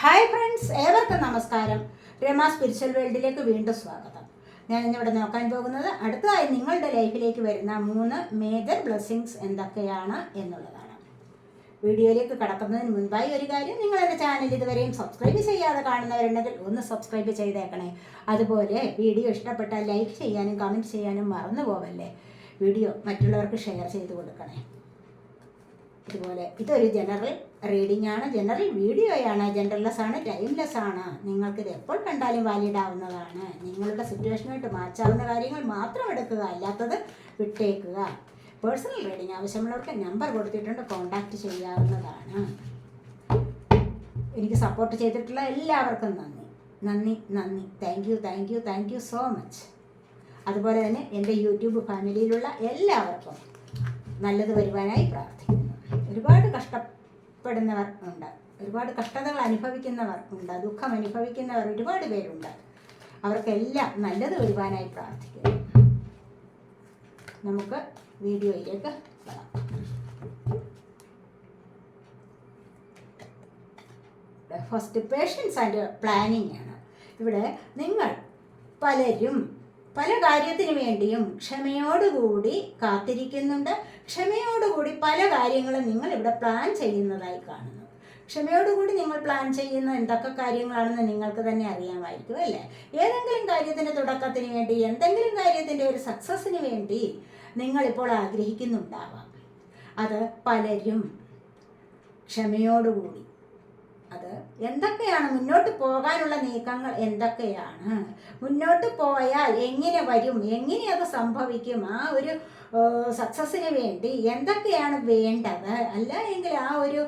Hi friends ഏവർക്കും നമസ്കാരം. Rama spiritual വേൾഡിലേക്ക് വീണ്ടും സ്വാഗതം. ഞാൻ ഇന്നിവിടെ നോക്കാൻ പോകുന്നത് അടുത്തതായി നിങ്ങളുടെ ലൈഫിലേക്ക് വരുന്ന മൂന്ന് മേജർ ബ്ലെസ്സിങ്സ് എന്തൊക്കെയാണ് എന്നുള്ളതാണ്. വീഡിയോയിലേക്ക് കടക്കുന്നതിന് മുൻപായി ഒരു കാര്യം നിങ്ങൾ എന്റെ ചാനൽ ഇതുവരെയും സബ്സ്ക്രൈബ് ചെയ്യാതെ കാണുന്നവരുണ്ടെങ്കിൽ ഒന്ന് സബ്സ്ക്രൈബ് ചെയ്തേക്കണേ. അതുപോലെ വീഡിയോ ഇഷ്ടപ്പെട്ടാൽ ലൈക്ക് ചെയ്യാനും കമന്റ് ചെയ്യാനും മറന്നു പോവല്ലേ. വീഡിയോ മറ്റുള്ളവർക്ക് ഷെയർ ചെയ്ത് കൊടുക്കണേ. ഇതുപോലെ ഇതൊരു ജനറൽ റീഡിംഗ് ആണ് ജനറൽ വീഡിയോയാണ് ജനറൽലെസ് ആണ് ടൈംലെസ് ആണ് നിങ്ങൾക്കിത് എപ്പോൾ കണ്ടാലും വാലിഡ് ആവുന്നതാണ് നിങ്ങളുടെ സിറ്റുവേഷനുമായിട്ട് മാച്ചാവുന്ന കാര്യങ്ങൾ മാത്രം എടുക്കുക അല്ലാത്തത് വിട്ടേക്കുക. പേഴ്സണൽ റീഡിംഗ് ആവശ്യമുള്ളവർക്ക് നമ്പർ കൊടുത്തിട്ടുണ്ട് കോൺടാക്റ്റ് ചെയ്യാവുന്നതാണ്. എനിക്ക് സപ്പോർട്ട് ചെയ്തിട്ടുള്ള എല്ലാവർക്കും നന്ദി. നന്ദി നന്ദി. Thank you thank you thank you so much. അതുപോലെ തന്നെ എന്റെ യൂട്യൂബ് ഫാമിലിയിലുള്ള എല്ലാവർക്കും നല്ലത് വരുവാനായി പ്രാർത്ഥിക്കുന്നു. ഒരുപാട് കഷ്ടപ്പെടുന്നവർ ഉണ്ട്. ഒരുപാട് കഷ്ടതകൾ അനുഭവിക്കുന്നവർ ഉണ്ട്. ദുഃഖം അനുഭവിക്കുന്നവർ ഒരുപാട് പേരുണ്ട്. അവർക്കെല്ലാം നല്ലത് വരുവാനായി പ്രാർത്ഥിക്കുന്നു. നമുക്ക് വീഡിയോയിലേക്ക് ഫസ്റ്റ് പേഷ്യൻസ് ആൻഡ് പ്ലാനിങ് ആണ്. ഇവിടെ നിങ്ങൾ പലരും പല കാര്യത്തിനു വേണ്ടിയും ക്ഷമയോടുകൂടി കാത്തിരിക്കുന്നുണ്ട്. ക്ഷമയോടുകൂടി പല കാര്യങ്ങളും നിങ്ങൾ ഇവിടെ പ്ലാൻ ചെയ്യുന്നതായി കാണുന്നു. ക്ഷമയോടുകൂടി നിങ്ങൾ പ്ലാൻ ചെയ്യുന്ന എന്തൊക്കെ കാര്യങ്ങളാണെന്ന് നിങ്ങൾക്ക് തന്നെ അറിയാമായിരിക്കും അല്ലേ? ഏതെങ്കിലും കാര്യത്തിന്റെ തുടക്കത്തിന് വേണ്ടി എന്തെങ്കിലും കാര്യത്തിന്റെ ഒരു സക്സസ്സിന് വേണ്ടി നിങ്ങളിപ്പോൾ ആഗ്രഹിക്കുന്നുണ്ടാവാം. അത് പലരും ക്ഷമയോടുകൂടി. അത് എന്തൊക്കെയാണ്? മുന്നോട്ട് പോകാനുള്ള നീക്കങ്ങൾ എന്തൊക്കെയാണ്? മുന്നോട്ട് പോയാൽ എങ്ങനെ വരും? എങ്ങനെ അത് സംഭവിക്കും? ആ ഒരു സക്സസ്സിന് വേണ്ടി എന്തൊക്കെയാണ് വേണ്ടത്? അല്ല എങ്കിൽ ആ ഒരു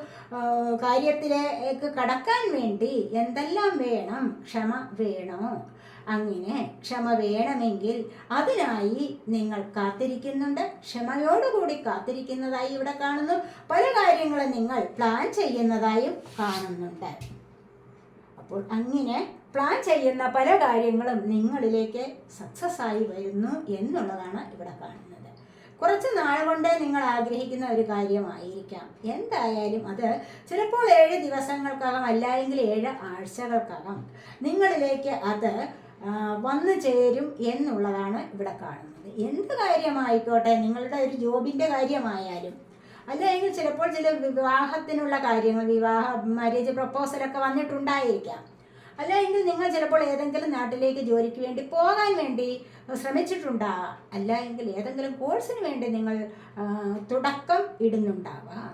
കാര്യത്തിലേക്ക് കടക്കാൻ വേണ്ടി എന്തെല്ലാം വേണം? ക്ഷമ വേണോ? അങ്ങനെ ക്ഷമ വേണമെങ്കിൽ അതിനായി നിങ്ങൾ കാത്തിരിക്കുന്നുണ്ട്. ക്ഷമയോടുകൂടി കാത്തിരിക്കുന്നതായി ഇവിടെ കാണുന്നു. പല കാര്യങ്ങളും നിങ്ങൾ പ്ലാൻ ചെയ്യുന്നതായും കാണുന്നുണ്ട്. അപ്പോൾ അങ്ങനെ പ്ലാൻ ചെയ്യുന്ന പല കാര്യങ്ങളും നിങ്ങളിലേക്ക് സക്സസ് ആയി വരുന്നു എന്നുള്ളതാണ് ഇവിടെ കാണുന്നത്. കുറച്ച് നാൾ കൊണ്ട് നിങ്ങൾ ആഗ്രഹിക്കുന്ന ഒരു കാര്യമായിരിക്കാം. എന്തായാലും അത് ചിലപ്പോൾ ഏഴ് ദിവസങ്ങൾക്കകം അല്ലായെങ്കിൽ ഏഴ് ആഴ്ചകൾക്കകം നിങ്ങളിലേക്ക് അത് വന്നു ചേരും എന്നുള്ളതാണ് ഇവിടെ കാണുന്നത്. എന്ത് കാര്യമായിക്കോട്ടെ നിങ്ങളുടെ ഒരു ജോബിന്റെ കാര്യമായാലും അല്ലെങ്കിൽ ചിലപ്പോൾ ചില വിവാഹത്തിനുള്ള കാര്യങ്ങൾ വിവാഹ മാരേജ് പ്രപ്പോസലൊക്കെ വന്നിട്ടുണ്ടായിരിക്കാം. അല്ലെങ്കിൽ നിങ്ങൾ ചിലപ്പോൾ ഏതെങ്കിലും നാട്ടിലേക്ക് ജോലിക്ക് വേണ്ടി പോകാൻ വേണ്ടി ശ്രമിച്ചിട്ടുണ്ടാവാം അല്ല എങ്കിൽ ഏതെങ്കിലും കോഴ്സിന് വേണ്ടി നിങ്ങൾ തുടക്കം ഇടുന്നുണ്ടാവാം.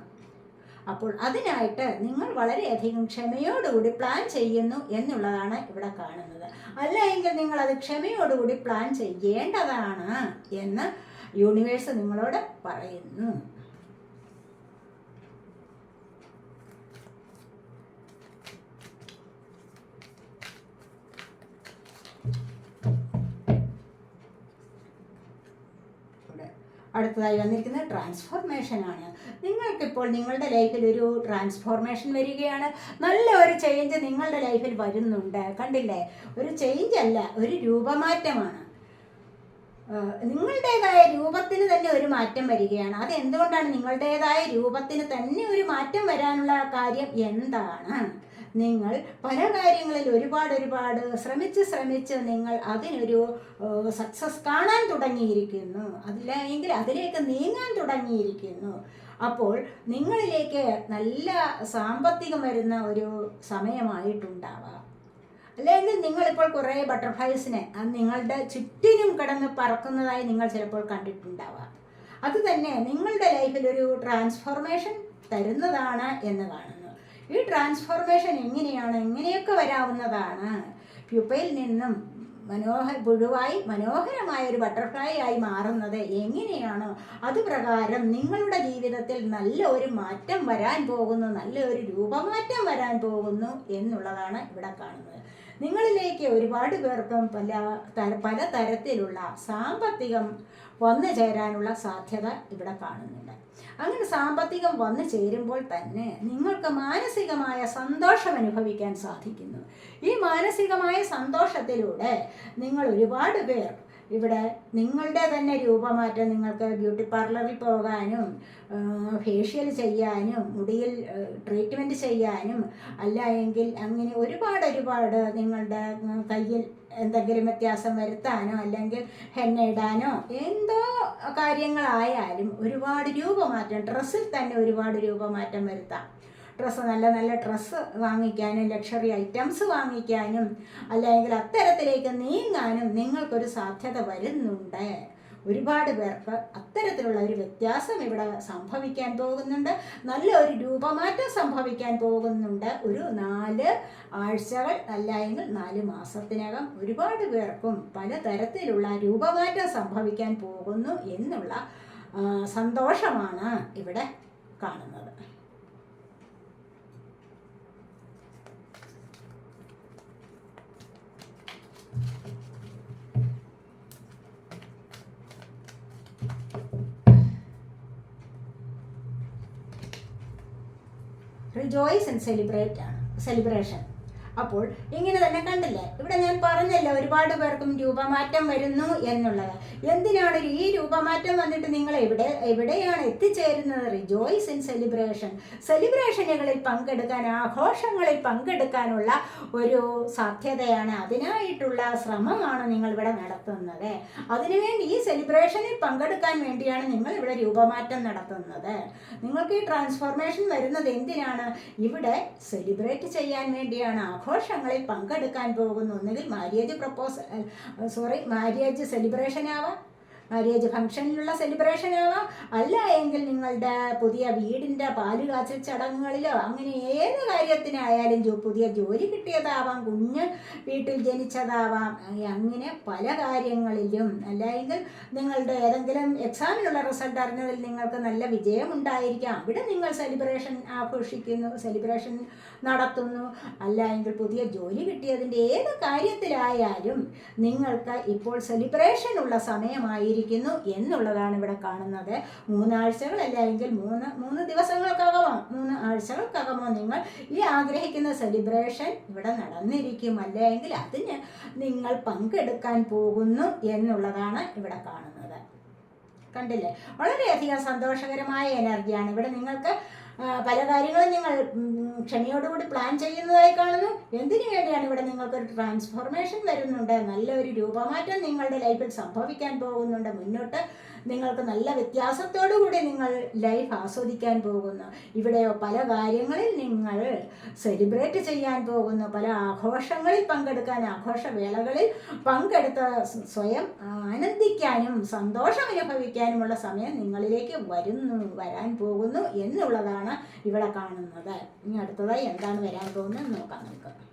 അപ്പോൾ അതിനായിട്ട് നിങ്ങൾ വളരെയധികം ക്ഷമയോടുകൂടി പ്ലാൻ ചെയ്യുന്നു എന്നുള്ളതാണ് ഇവിടെ കാണുന്നത്. അല്ല എങ്കിൽ നിങ്ങൾ അത് ക്ഷമയോടുകൂടി പ്ലാൻ ചെയ്യേണ്ടതാണ് എന്ന് യൂണിവേഴ്സ് നിങ്ങളോട് പറയുന്നു. അടുത്തതായി വന്നിരിക്കുന്നത് ട്രാൻസ്ഫോർമേഷൻ ആണ് നിങ്ങൾക്കിപ്പോൾ നിങ്ങളുടെ ലൈഫിൽ ഒരു ട്രാൻസ്ഫോർമേഷൻ വരികയാണ്. നല്ല ഒരു ചേഞ്ച് നിങ്ങളുടെ ലൈഫിൽ വരുന്നുണ്ട്. കണ്ടില്ലേ? ഒരു ചേഞ്ച് അല്ല ഒരു രൂപമാറ്റമാണ്. നിങ്ങളുടേതായ രൂപത്തിന് തന്നെ ഒരു മാറ്റം വരികയാണ്. അത് എന്തുകൊണ്ടാണ് നിങ്ങളുടേതായ രൂപത്തിന് തന്നെ ഒരു മാറ്റം വരാനുള്ള കാര്യം എന്താണ്? നിങ്ങൾ പല കാര്യങ്ങളിൽ ഒരുപാട് ഒരുപാട് ശ്രമിച്ച് ശ്രമിച്ച് നിങ്ങൾ അതിനൊരു സക്സസ് കാണാൻ തുടങ്ങിയിരിക്കുന്നു. അതില്ലെങ്കിൽ അതിലേക്ക് നീങ്ങാൻ തുടങ്ങിയിരിക്കുന്നു. അപ്പോൾ നിങ്ങളിലേക്ക് നല്ല സാമ്പത്തികം വരുന്ന ഒരു സമയമായിട്ടുണ്ടാവാം. അല്ലെങ്കിൽ നിങ്ങളിപ്പോൾ കുറേ ബട്ടർഫ്ലൈസിനെ അത് നിങ്ങളുടെ ചുറ്റിനും കിടന്ന് പറക്കുന്നതായി നിങ്ങൾ ചിലപ്പോൾ കണ്ടിട്ടുണ്ടാവാം. അത് തന്നെ നിങ്ങളുടെ ലൈഫിൽ ഒരു ട്രാൻസ്ഫോർമേഷൻ തരുന്നതാണ് എന്ന് കാണുന്നു. ഈ ട്രാൻസ്ഫോർമേഷൻ എങ്ങനെയാണ് എങ്ങനെയൊക്കെ വരാവുന്നതാണ്. പ്യൂപ്പയിൽ നിന്നും മനോഹര പുഴുവായി മനോഹരമായ ഒരു ബട്ടർഫ്ലൈ ആയി മാറുന്നത് എങ്ങനെയാണ്? അതുപ്രകാരം നിങ്ങളുടെ ജീവിതത്തിൽ നല്ല ഒരു മാറ്റം വരാൻ പോകുന്നു നല്ല ഒരു രൂപമാറ്റം വരാൻ പോകുന്നു എന്നുള്ളതാണ് ഇവിടെ കാണുന്നത്. നിങ്ങളിലേക്ക് ഒരുപാട് പേർക്കും പല പല തരത്തിലുള്ള സാമ്പത്തികം വന്നു ചേരാനുള്ള സാധ്യത ഇവിടെ കാണുന്നുണ്ട് അങ്ങനെ സാമ്പത്തികം വന്നു ചേരുമ്പോൾ തന്നെ നിങ്ങൾക്ക് മാനസികമായ സന്തോഷം അനുഭവിക്കാൻ സാധിക്കുന്നു. ഈ മാനസികമായ സന്തോഷത്തിലൂടെ നിങ്ങൾ ഒരുപാട് പേർ ഇവിടെ നിങ്ങളുടെ തന്നെ രൂപമാറ്റം നിങ്ങൾക്ക് ബ്യൂട്ടി പാർലറിൽ പോകാനും ഫേഷ്യൽ ചെയ്യാനും മുടിയിൽ ട്രീറ്റ്മെന്റ് ചെയ്യാനും അല്ല എങ്കിൽ അങ്ങനെ ഒരുപാട് ഒരുപാട് നിങ്ങളുടെ കയ്യിൽ എന്തെങ്കിലും വ്യത്യാസം വരുത്താനോ അല്ലെങ്കിൽ ഹെന്ന ഇടാനോ എന്തോ കാര്യങ്ങളായാലും ഒരുപാട് രൂപമാറ്റം ഡ്രസ്സിൽ തന്നെ ഒരുപാട് രൂപമാറ്റം വരുത്താം. ഡ്രസ്സ് നല്ല നല്ല ഡ്രസ്സ് വാങ്ങിക്കാനും ലക്ഷറി ഐറ്റംസ് വാങ്ങിക്കാനും അല്ലെങ്കിൽ അത്തരത്തിലേക്ക് നീങ്ങാനും നിങ്ങൾക്കൊരു സാധ്യത വരുന്നുണ്ട്. ഒരുപാട് പേർക്ക് അത്തരത്തിലുള്ള ഒരു വ്യത്യാസം ഇവിടെ സംഭവിക്കാൻ പോകുന്നുണ്ട്. നല്ല ഒരു രൂപമാറ്റം സംഭവിക്കാൻ പോകുന്നുണ്ട്. ഒരു നാല് ആഴ്ചകൾ അല്ലായെങ്കിൽ നാല് മാസത്തിനകം ഒരുപാട് പേർക്കും പലതരത്തിലുള്ള രൂപമാറ്റം സംഭവിക്കാൻ പോകുന്നു എന്നുള്ള സന്തോഷമാണ് ഇവിടെ കാണുന്നത്. റിജോയ്സ് ആൻഡ് സെലിബ്രേറ്റ് ആണ് സെലിബ്രേഷൻ അപ്പോൾ ഇങ്ങനെ തന്നെ കണ്ടില്ലേ? ഇവിടെ ഞാൻ പറഞ്ഞല്ലോ ഒരുപാട് പേർക്കും രൂപമാറ്റം വരുന്നു എന്നുള്ളത്. എന്തിനാണ് ഈ രൂപമാറ്റം വന്നിട്ട് നിങ്ങൾ എവിടെ എവിടെയാണ് എത്തിച്ചേരുന്നത്? റിജോയ്സ് ഇൻ സെലിബ്രേഷൻ സെലിബ്രേഷനുകളിൽ പങ്കെടുക്കാൻ ആഘോഷങ്ങളിൽ പങ്കെടുക്കാനുള്ള ഒരു സാധ്യതയാണ്. അതിനായിട്ടുള്ള ശ്രമമാണ് നിങ്ങൾ ഇവിടെ നടത്തുന്നത്. അതിനുവേണ്ടി ഈ സെലിബ്രേഷനിൽ പങ്കെടുക്കാൻ വേണ്ടിയാണ് നിങ്ങൾ ഇവിടെ രൂപമാറ്റം നടത്തുന്നത്. നിങ്ങൾക്ക് ഈ ട്രാൻസ്ഫോർമേഷൻ വരുന്നത് എന്തിനാണ്? ഇവിടെ സെലിബ്രേറ്റ് ചെയ്യാൻ വേണ്ടിയാണ് ആഘോഷങ്ങളിൽ പങ്കെടുക്കാൻ പോകുന്നു. ഒന്നുകിൽ marriage proposal sorry marriage celebration ആവാം. മാര്യേജ് ഫംഗ്ഷനിലുള്ള സെലിബ്രേഷൻ ആവാം. അല്ല എങ്കിൽ നിങ്ങളുടെ പുതിയ വീടിന്റെ പാൽ ചടങ്ങുകളിലോ അങ്ങനെ ഏത് കാര്യത്തിനായാലും പുതിയ ജോലി കിട്ടിയതാവാം കുഞ്ഞ് വീട്ടിൽ ജനിച്ചതാവാം. അങ്ങനെ പല കാര്യങ്ങളിലും അല്ലെങ്കിൽ നിങ്ങളുടെ ഏതെങ്കിലും എക്സാമിനുള്ള റിസൾട്ട് അറിഞ്ഞതിൽ നിങ്ങൾക്ക് നല്ല വിജയം ഉണ്ടായിരിക്കാം അവിടെ നിങ്ങൾ സെലിബ്രേഷൻ ആഘോഷിക്കുന്നു സെലിബ്രേഷൻ നടത്തുന്നു. അല്ല എങ്കിൽ പുതിയ ജോലി കിട്ടിയതിന്റെ ഏത് കാര്യത്തിലായാലും നിങ്ങൾക്ക് ഇപ്പോൾ സെലിബ്രേഷൻ ഉള്ള സമയമായിരിക്കുന്നു എന്നുള്ളതാണ് ഇവിടെ കാണുന്നത്. മൂന്നാഴ്ചകളല്ല എങ്കിൽ മൂന്ന് മൂന്ന് ദിവസങ്ങൾക്കകമോ മൂന്ന് ആഴ്ചകൾക്കകമോ നിങ്ങൾ ഈ ആഗ്രഹിക്കുന്ന സെലിബ്രേഷൻ ഇവിടെ നടന്നിരിക്കും. അല്ലെങ്കിൽ അതിന് നിങ്ങൾ പങ്കെടുക്കാൻ പോകുന്നു എന്നുള്ളതാണ് ഇവിടെ കാണുന്നത്. കണ്ടില്ലേ? വളരെയധികം സന്തോഷകരമായ എനർജിയാണ് ഇവിടെ നിങ്ങൾക്ക് പല കാര്യങ്ങളും നിങ്ങൾ ക്ഷമയോടുകൂടി പ്ലാൻ ചെയ്യുന്നതായി കാണുന്നു. എന്തിനു വേണ്ടിയാണ് ഇവിടെ നിങ്ങൾക്കൊരു ട്രാൻസ്ഫോർമേഷൻ വരുന്നുണ്ട്? നല്ലൊരു രൂപമാറ്റം നിങ്ങളുടെ ലൈഫിൽ സംഭവിക്കാൻ പോകുന്നുണ്ട്. മുന്നോട്ട് നിങ്ങൾക്ക് നല്ല വ്യത്യാസത്തോടു കൂടി നിങ്ങൾ ലൈഫ് ആസ്വദിക്കാൻ പോകുന്നു. ഇവിടെ പല കാര്യങ്ങളിൽ നിങ്ങൾ സെലിബ്രേറ്റ് ചെയ്യാൻ പോകുന്നു. പല ആഘോഷങ്ങളിൽ പങ്കെടുക്കാൻ ആഘോഷവേളകളിൽ പങ്കെടുത്ത് സ്വ- സ്വയം ആനന്ദിക്കാനും സന്തോഷം അനുഭവിക്കാനുമുള്ള സമയം നിങ്ങളിലേക്ക് വരുന്നു വരാൻ പോകുന്നു എന്നുള്ളതാണ് ഇവിടെ കാണുന്നത്. ഇനി അടുത്തതായി എന്താണ് വരാൻ പോകുന്നത് നോക്കാം നമുക്ക്.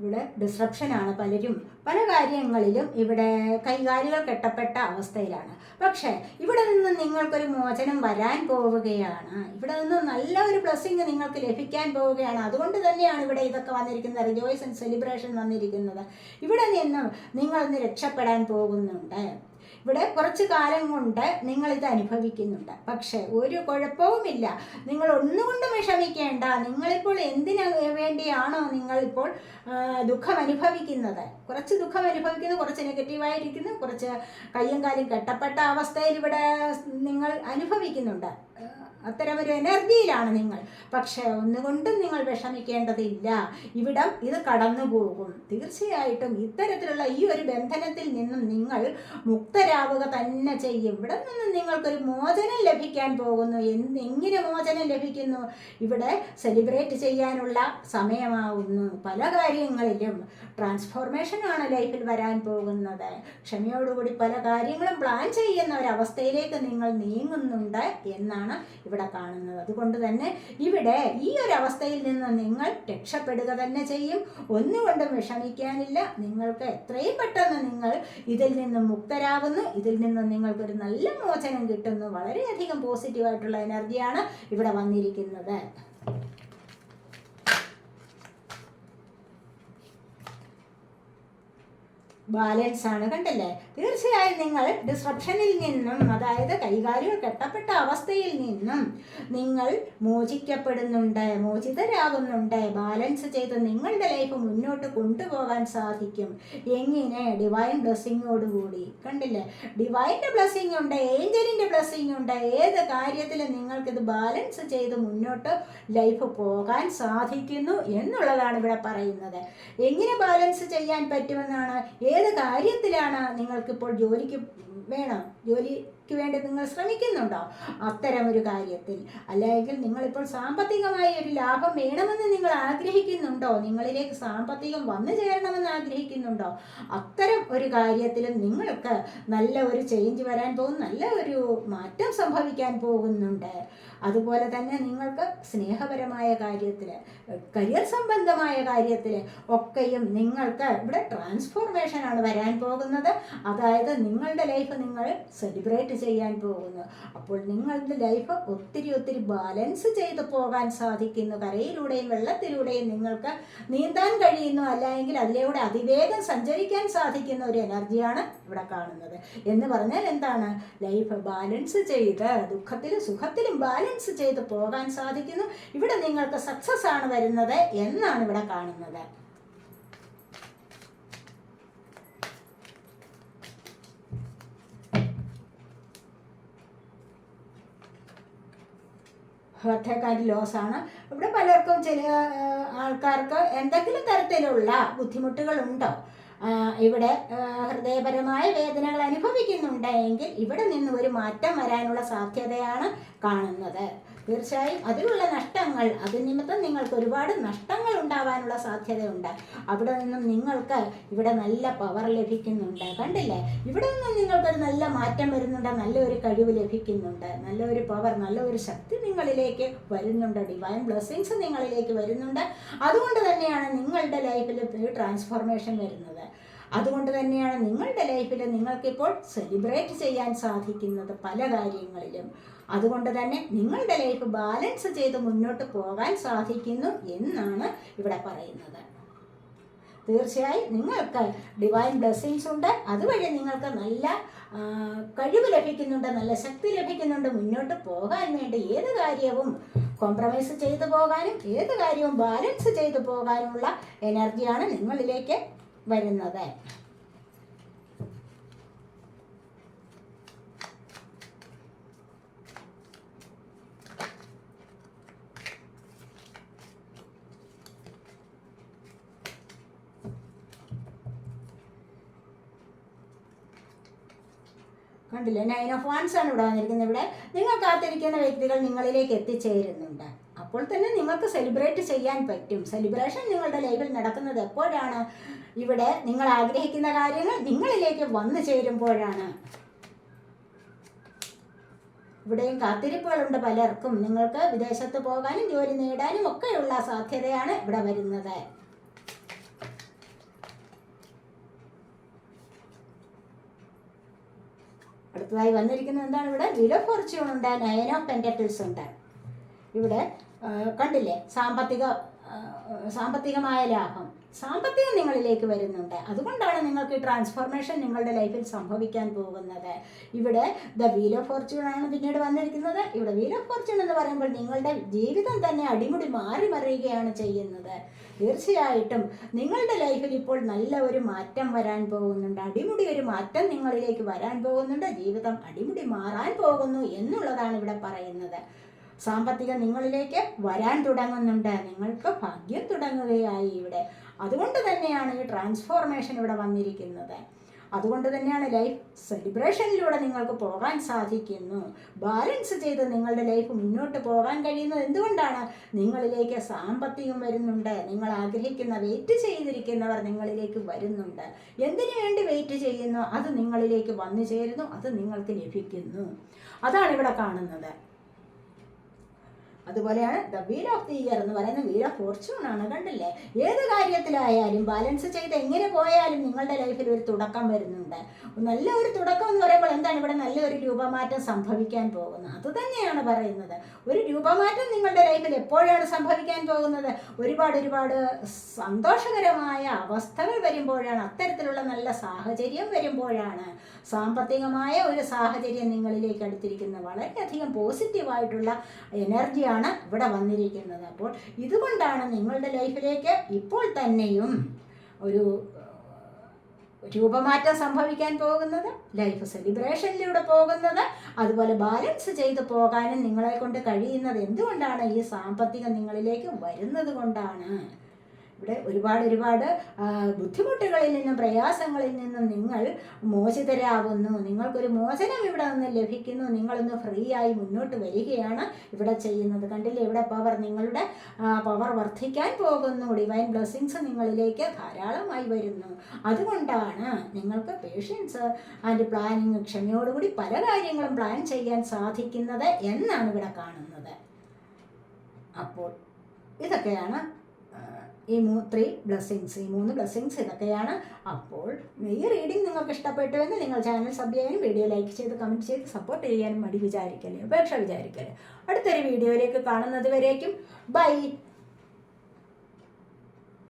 ഇവിടെ ഡിസ്ട്രപ്ഷനാണ് പലരും പല കാര്യങ്ങളിലും ഇവിടെ കൈകാലുകൾ കെട്ടപ്പെട്ട അവസ്ഥയിലാണ്. പക്ഷേ ഇവിടെ നിന്ന് നിങ്ങൾക്കൊരു മോചനം വരാൻ പോവുകയാണ്. ഇവിടെ നിന്ന് നല്ല ഒരു ബ്ലെസ്സിങ് നിങ്ങൾക്ക് ലഭിക്കാൻ പോവുകയാണ്. അതുകൊണ്ട് തന്നെയാണ് ഇവിടെ ഇതൊക്കെ വന്നിരിക്കുന്നത്. റിജോയ്സ് ആൻഡ് സെലിബ്രേഷൻ വന്നിരിക്കുന്നത്. ഇവിടെ നിന്നും നിങ്ങൾ ഇന്ന് രക്ഷപ്പെടാൻ പോകുന്നുണ്ട്. ഇവിടെ കുറച്ച് കാലം കൊണ്ട് നിങ്ങളിത് അനുഭവിക്കുന്നുണ്ട്. പക്ഷേ ഒരു കുഴപ്പവുമില്ല. നിങ്ങൾ ഒന്നുകൊണ്ടും വിഷമിക്കേണ്ട. നിങ്ങളിപ്പോൾ എന്തിനു വേണ്ടിയാണോ നിങ്ങളിപ്പോൾ ദുഃഖം അനുഭവിക്കുന്നത്? കുറച്ച് ദുഃഖം അനുഭവിക്കുന്നു കുറച്ച് നെഗറ്റീവായിരിക്കുന്നു കുറച്ച് കയ്യും കാലും കെട്ടപ്പെട്ട അവസ്ഥയിൽ ഇവിടെ നിങ്ങൾ അനുഭവിക്കുന്നുണ്ട്. അത്തരമൊരു എനർജിയിലാണ് നിങ്ങൾ. പക്ഷേ ഒന്നുകൊണ്ടും നിങ്ങൾ വിഷമിക്കേണ്ടതില്ല. ഇവിടം ഇത് കടന്നു പോകും. തീർച്ചയായിട്ടും ഇത്തരത്തിലുള്ള ഈ ഒരു ബന്ധനത്തിൽ നിന്നും നിങ്ങൾ മുക്തരാവുക തന്നെ ചെയ്യും. ഇവിടെ നിന്നും നിങ്ങൾക്കൊരു മോചനം ലഭിക്കാൻ പോകുന്നു. എന്ത് എങ്ങനെ മോചനം ലഭിക്കുന്നു? ഇവിടെ സെലിബ്രേറ്റ് ചെയ്യാനുള്ള സമയമാവുന്നു. പല കാര്യങ്ങളിലും ട്രാൻസ്ഫോർമേഷൻ ആണ് ലൈഫിൽ വരാൻ പോകുന്നത്. ക്ഷമയോടുകൂടി പല കാര്യങ്ങളും പ്ലാൻ ചെയ്യുന്ന ഒരവസ്ഥയിലേക്ക് നിങ്ങൾ നീങ്ങുന്നുണ്ട് എന്നാണ് ഇവിടെ കാണുന്നത്. അതുകൊണ്ട് തന്നെ ഇവിടെ ഈ ഒരു അവസ്ഥയിൽ നിന്ന് നിങ്ങൾ രക്ഷപ്പെടുക തന്നെ ചെയ്യും. ഒന്നുകൊണ്ടും വിഷമിക്കാനില്ല. നിങ്ങൾക്ക് എത്രയും പെട്ടെന്ന് നിങ്ങൾ ഇതിൽ നിന്നും മുക്തരാകുന്നു. ഇതിൽ നിന്നും നിങ്ങൾക്കൊരു നല്ല മോചനം കിട്ടുന്നു. വളരെയധികം പോസിറ്റീവായിട്ടുള്ള എനർജിയാണ് ഇവിടെ വന്നിരിക്കുന്നത്. ബാലൻസ് ആണ്. കണ്ടല്ലേ? തീർച്ചയായും നിങ്ങൾ ഡിസ്റപ്ഷനിൽ നിന്നും അതായത് കൈകാര്യം കെട്ടപ്പെട്ട അവസ്ഥയിൽ നിന്നും നിങ്ങൾ മോചിക്കപ്പെടുന്നുണ്ട് മോചിതരാകുന്നുണ്ട്. ബാലൻസ് ചെയ്ത് നിങ്ങളുടെ ലൈഫ് മുന്നോട്ട് കൊണ്ടുപോകാൻ സാധിക്കും. എങ്ങനെ? ഡിവൈൻ ബ്ലെസ്സിങ്ങോടുകൂടി കണ്ടില്ലേ? ഡിവൈന്റെ ബ്ലെസ്സിങ് ഉണ്ട് ഏഞ്ചലിന്റെ ബ്ലെസ്സിങ് ഉണ്ട്. ഏത് കാര്യത്തിലും നിങ്ങൾക്കിത് ബാലൻസ് ചെയ്ത് മുന്നോട്ട് ലൈഫ് പോകാൻ സാധിക്കുന്നു എന്നുള്ളതാണ് ഇവിടെ പറയുന്നത്. എങ്ങനെ ബാലൻസ് ചെയ്യാൻ പറ്റുമെന്നാണ്? ഏത് കാര്യത്തിലാണ് നിങ്ങൾക്കിപ്പോൾ ജോലിക്ക് വേണം? ജോലിക്ക് വേണ്ടി നിങ്ങൾ ശ്രമിക്കുന്നുണ്ടോ? അത്തരം ഒരു കാര്യത്തിൽ അല്ലെങ്കിൽ നിങ്ങളിപ്പോൾ സാമ്പത്തികമായി ഒരു ലാഭം വേണമെന്ന് നിങ്ങൾ ആഗ്രഹിക്കുന്നുണ്ടോ? നിങ്ങളിലേക്ക് സാമ്പത്തികം വന്നു ചേരണമെന്ന് ആഗ്രഹിക്കുന്നുണ്ടോ? അത്തരം ഒരു കാര്യത്തിലും നിങ്ങൾക്ക് നല്ല ഒരു ചേഞ്ച് വരാൻ പോകും നല്ല ഒരു മാറ്റം സംഭവിക്കാൻ പോകുന്നുണ്ട്. അതുപോലെ തന്നെ നിങ്ങൾക്ക് സ്നേഹപരമായ കാര്യത്തിൽ കരിയർ സംബന്ധമായ കാര്യത്തിൽ ഒക്കെയും നിങ്ങൾക്ക് ഇവിടെ ട്രാൻസ്ഫോർമേഷനാണ് വരാൻ പോകുന്നത്. അതായത് നിങ്ങളുടെ ലൈഫ് നിങ്ങൾ സെലിബ്രേറ്റ് ചെയ്യാൻ പോകുന്നു. അപ്പോൾ നിങ്ങളുടെ ലൈഫ് ഒത്തിരി ഒത്തിരി ബാലൻസ് ചെയ്ത് പോകാൻ സാധിക്കുന്നു. കരയിലൂടെയും വെള്ളത്തിലൂടെയും നിങ്ങൾക്ക് നീന്താൻ കഴിയുന്നു. അല്ലെങ്കിൽ അതിലൂടെ അതിവേഗം സഞ്ചരിക്കാൻ സാധിക്കുന്ന ഒരു എനർജിയാണ് ഇവിടെ കാണുന്നത്. എന്ന് പറഞ്ഞാൽ എന്താണ്? ലൈഫ് ബാലൻസ് ചെയ്ത് ദുഃഖത്തിലും സുഖത്തിലും ബാലൻസ് ചെയ്ത് പോകാൻ സാധിക്കുന്നു. ഇവിടെ നിങ്ങൾക്ക് സക്സസ് ആണ് വരുന്നത് എന്നാണ് ഇവിടെ കാണുന്നത്. ഒറ്റക്കാരി ലോസ് ആണ് ഇവിടെ പലർക്കും ചില ആൾക്കാർക്ക് എന്തെങ്കിലും തരത്തിലുള്ള ബുദ്ധിമുട്ടുകളുണ്ടോ? ഇവിടെ ഹൃദയപരമായ വേദനകൾ അനുഭവിക്കുന്നുണ്ടെങ്കിൽ ഇവിടെ നിന്ന് ഒരു മാറ്റം വരാനുള്ള സാധ്യതയാണ് കാണുന്നത്. തീർച്ചയായും അതിലുള്ള നഷ്ടങ്ങൾ അത് നിമിത്തം നിങ്ങൾക്ക് ഒരുപാട് നഷ്ടങ്ങൾ ഉണ്ടാവാനുള്ള സാധ്യതയുണ്ട്. അവിടെ നിന്നും നിങ്ങൾക്ക് ഇവിടെ നല്ല പവർ ലഭിക്കുന്നുണ്ട്. കണ്ടില്ലേ? ഇവിടെ നിന്നും നിങ്ങൾക്കൊരു നല്ല മാറ്റം വരുന്നുണ്ട് നല്ലൊരു കഴിവ് ലഭിക്കുന്നുണ്ട്. നല്ലൊരു പവർ നല്ലൊരു ശക്തി നിങ്ങളിലേക്ക് വരുന്നുണ്ട്. ഡിവൈൻ ബ്ലെസ്സിങ്സ് നിങ്ങളിലേക്ക് വരുന്നുണ്ട്. അതുകൊണ്ട് തന്നെയാണ് നിങ്ങളുടെ ലൈഫിൽ ഒരു ട്രാൻസ്ഫോർമേഷൻ വരുന്നത്. അതുകൊണ്ട് തന്നെയാണ് നിങ്ങളുടെ ലൈഫിൽ നിങ്ങൾക്കിപ്പോൾ സെലിബ്രേറ്റ് ചെയ്യാൻ സാധിക്കുന്നത് പല കാര്യങ്ങളിലും. അതുകൊണ്ട് തന്നെ നിങ്ങളുടെ ലൈഫ് ബാലൻസ് ചെയ്ത് മുന്നോട്ട് പോകാൻ സാധിക്കുന്നു എന്നാണ് ഇവിടെ പറയുന്നത്. തീർച്ചയായും നിങ്ങൾക്ക് ഡിവൈൻ ബ്ലെസ്സിങ്സ് ഉണ്ട്. അതുവഴി നിങ്ങൾക്ക് നല്ല കഴിവ് ലഭിക്കുന്നുണ്ട് നല്ല ശക്തി ലഭിക്കുന്നുണ്ട്. മുന്നോട്ട് പോകാൻ വേണ്ടി ഏത് കാര്യവും കോംപ്രമൈസ് ചെയ്തു പോകാനും ഏത് കാര്യവും ബാലൻസ് ചെയ്തു പോകാനുമുള്ള എനർജിയാണ് നിങ്ങളിലേക്ക് വരുന്നത്. കണ്ടില്ലേ? നയൻ ഓഫ് വൺസ് ആണ് ഇവിടെ വന്നിരിക്കുന്നത്. ഇവിടെ നിങ്ങൾ കാത്തിരിക്കുന്ന വ്യക്തികൾ നിങ്ങളിലേക്ക് എത്തിച്ചേരുന്നുണ്ട്. അപ്പോൾ തന്നെ നിങ്ങൾക്ക് സെലിബ്രേറ്റ് ചെയ്യാൻ പറ്റും. സെലിബ്രേഷൻ നിങ്ങളുടെ ലൈഫിൽ നടക്കുന്നത് എപ്പോഴാണ്? ഇവിടെ നിങ്ങൾ ആഗ്രഹിക്കുന്ന കാര്യങ്ങൾ നിങ്ങളിലേക്ക് വന്നു ചേരുമ്പോഴാണ്. ഇവിടെയും കാത്തിരിപ്പുകളുണ്ട് പലർക്കും. നിങ്ങൾക്ക് വിദേശത്ത് പോകാനും ജോലി നേടാനും ഒക്കെയുള്ള സാധ്യതയാണ് ഇവിടെ വരുന്നത്. അടുത്തതായി വന്നിരിക്കുന്നത് എന്താണ് ഇവിടെ? വില ഫോർച്യൂൺ ഉണ്ട് നയൻ ഓഫ് ഉണ്ട്. ഇവിടെ കണ്ടില്ലേ? സാമ്പത്തിക സാമ്പത്തികമായ ലാഭം. സാമ്പത്തികം നിങ്ങളിലേക്ക് വരുന്നുണ്ട്. അതുകൊണ്ടാണ് നിങ്ങൾക്ക് ട്രാൻസ്ഫോർമേഷൻ നിങ്ങളുടെ ലൈഫിൽ സംഭവിക്കാൻ പോകുന്നത്. ഇവിടെ ദ വീൽ ഓഫ് ഫോർച്യൂൺ ആണ് പിന്നീട് വന്നിരിക്കുന്നത്. ഇവിടെ വീൽ ഓഫ് ഫോർച്യൂൺ എന്ന് പറയുമ്പോൾ നിങ്ങളുടെ ജീവിതം തന്നെ അടിമുടി മാറി മറിയുകയാണ് ചെയ്യുന്നത്. തീർച്ചയായിട്ടും നിങ്ങളുടെ ലൈഫിൽ ഇപ്പോൾ നല്ല ഒരു മാറ്റം വരാൻ പോകുന്നുണ്ട്. അടിമുടി ഒരു മാറ്റം നിങ്ങളിലേക്ക് വരാൻ പോകുന്നുണ്ട്. ജീവിതം അടിമുടി മാറാൻ പോകുന്നു എന്നുള്ളതാണ് ഇവിടെ പറയുന്നത്. സാമ്പത്തികം നിങ്ങളിലേക്ക് വരാൻ തുടങ്ങുന്നുണ്ട്. നിങ്ങൾക്ക് ഭാഗ്യം തുടങ്ങുകയായി ഇവിടെ. അതുകൊണ്ട് തന്നെയാണ് ഈ ട്രാൻസ്ഫോർമേഷൻ ഇവിടെ വന്നിരിക്കുന്നത്. അതുകൊണ്ട് തന്നെയാണ് ലൈഫ് സെലിബ്രേഷനിലൂടെ നിങ്ങൾക്ക് പോകാൻ സാധിക്കുന്നു. ബാലൻസ് ചെയ്ത് നിങ്ങളുടെ ലൈഫ് മുന്നോട്ട് പോകാൻ കഴിയുന്നത് എന്തുകൊണ്ടാണ്? നിങ്ങളിലേക്ക് സാമ്പത്തികം വരുന്നുണ്ട്. നിങ്ങൾ ആഗ്രഹിക്കുന്ന വെയിറ്റ് ചെയ്തിരിക്കുന്നവർ നിങ്ങളിലേക്ക് വരുന്നുണ്ട്. എന്തിനു വേണ്ടി വെയിറ്റ് ചെയ്യുന്നു? അത് നിങ്ങളിലേക്ക് വന്നു ചേരുന്നു. അത് നിങ്ങൾക്ക് ലഭിക്കുന്നു. അതാണ് ഇവിടെ കാണുന്നത്. അതുപോലെയാണ് the wheel of the year എന്ന് പറയുന്ന വീൽ ഓഫ് ഫോർച്യൂൺ ആണ് കണ്ടില്ലേ? ഏത് കാര്യത്തിലായാലും ബാലൻസ് ചെയ്ത് എങ്ങനെ പോയാലും നിങ്ങളുടെ ലൈഫിൽ ഒരു തുടക്കം വരുന്നുണ്ട്. നല്ല ഒരു തുടക്കം എന്ന് പറയുമ്പോൾ എന്താണ് ഇവിടെ നല്ലൊരു രൂപമാറ്റം സംഭവിക്കാൻ പോകുന്നത്? അത് തന്നെയാണ് പറയുന്നത്. ഒരു രൂപമാറ്റം നിങ്ങളുടെ ലൈഫിൽ എപ്പോഴാണ് സംഭവിക്കാൻ പോകുന്നത്? ഒരുപാട് ഒരുപാട് സന്തോഷകരമായ അവസ്ഥകൾ വരുമ്പോഴാണ് അത്തരത്തിലുള്ള നല്ല സാഹചര്യം വരുമ്പോഴാണ്. സാമ്പത്തികമായ ഒരു സാഹചര്യം നിങ്ങളിലേക്ക് അടുത്തിരിക്കുന്നത്. വളരെയധികം പോസിറ്റീവായിട്ടുള്ള എനർജിയാണ് ഇവിടെ വന്നിരിക്കുന്നത്. അപ്പോൾ ഇതുകൊണ്ടാണ് നിങ്ങളുടെ ലൈഫിലേക്ക് ഇപ്പോൾ തന്നെയും ഒരു രൂപമാറ്റം സംഭവിക്കാൻ പോകുന്നത്. ലൈഫ് സെലിബ്രേഷനിലൂടെ പോകുന്നത്. അതുപോലെ ബാലൻസ് ചെയ്ത് പോകാനും നിങ്ങളെ കൊണ്ട് കഴിയുന്നത് എന്തുകൊണ്ടാണ്? ഈ സാമ്പത്തികം നിങ്ങളിലേക്ക് വരുന്നത് കൊണ്ടാണ്. ഇവിടെ ഒരുപാട് ഒരുപാട് ബുദ്ധിമുട്ടുകളിൽ നിന്നും പ്രയാസങ്ങളിൽ നിന്നും നിങ്ങൾ മോചിതരാകുന്നു നിങ്ങൾക്കൊരു മോചനം ഇവിടെ നിന്ന് ലഭിക്കുന്നു. നിങ്ങളൊന്ന് ഫ്രീ ആയി മുന്നോട്ട് വരികയാണ് ഇവിടെ ചെയ്യുന്നത്. കണ്ടില്ലേ? ഇവിടെ പവർ നിങ്ങളുടെ പവർ വർദ്ധിക്കാൻ പോകുന്നു. ഡിവൈൻ ബ്ലെസ്സിങ്സ് നിങ്ങളിലേക്ക് ധാരാളമായി വരുന്നു. അതുകൊണ്ടാണ് നിങ്ങൾക്ക് പേഷ്യൻസ് ആൻഡ് പ്ലാനിങ് ക്ഷമയോടുകൂടി പല കാര്യങ്ങളും പ്ലാൻ ചെയ്യാൻ സാധിക്കുന്നത് എന്നാണ് ഇവിടെ കാണുന്നത്. അപ്പോൾ ഇതൊക്കെയാണ് ഈ മൂ ത്രീ ബ്ലെസ്സിങ്സ് ഈ മൂന്ന് ബ്ലെസ്സിങ്സ് ഇതൊക്കെയാണ്. അപ്പോൾ ഈ റീഡിങ് നിങ്ങൾക്ക് ഇഷ്ടപ്പെട്ടുവെന്ന് നിങ്ങൾ ചാനൽ സബ് ചെയ്യാനും വീഡിയോ ലൈക്ക് ചെയ്ത് കമന്റ് ചെയ്ത് സപ്പോർട്ട് ചെയ്യാനും മടി വിചാരിക്കല്ലേ ഉപേക്ഷ വിചാരിക്കല്ലേ. അടുത്തൊരു വീഡിയോയിലേക്ക് കാണുന്നത് വരേക്കും. ബൈ